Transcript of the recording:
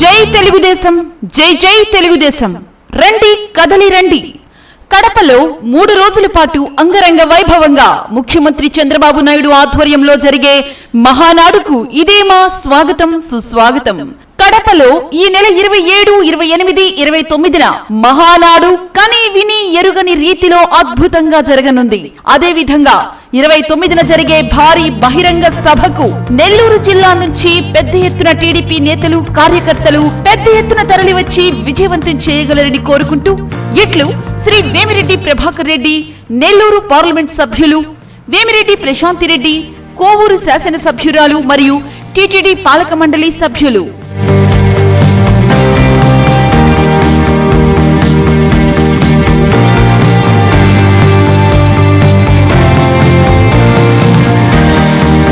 జై తెలుగుదేశం జై జై తెలుగుదేశం. రండి కదలి రండి. కడపలో మూడు రోజుల పాటు అంగరంగ వైభవంగా ముఖ్యమంత్రి చంద్రబాబు నాయుడు ఆధ్వర్యంలో జరిగే మహానాడుకు ఇదే మా స్వాగతం సుస్వాగతం. కడపలో ఈ నెల ఇరవై ఏడు ఇరవై ఎనిమిది ఇరవై తొమ్మిదిన మహానాడు కనీ విని ఎరుగని రీతిలో అద్భుతంగా జరగనుంది. అదే విధంగా ఇరవై తొమ్మిదిన జరిగే భారీ బహిరంగ సభకు నెల్లూరు జిల్లా నుంచి పెద్ద ఎత్తున టీడీపీ నేతలు కార్యకర్తలు పెద్ద ఎత్తున తరలివచ్చి విజయవంతం చేయగలరని కోరుకుంటూ ఇట్లు శ్రీ వేమిరెడ్డి ప్రభాకర్ రెడ్డి నెల్లూరు పార్లమెంట్ సభ్యులు వేమిరెడ్డి ప్రశాంతి రెడ్డి కోవూరు శాసనసభ్యురాలు మరియు టీటీడీ పాలక మండలి సభ్యులు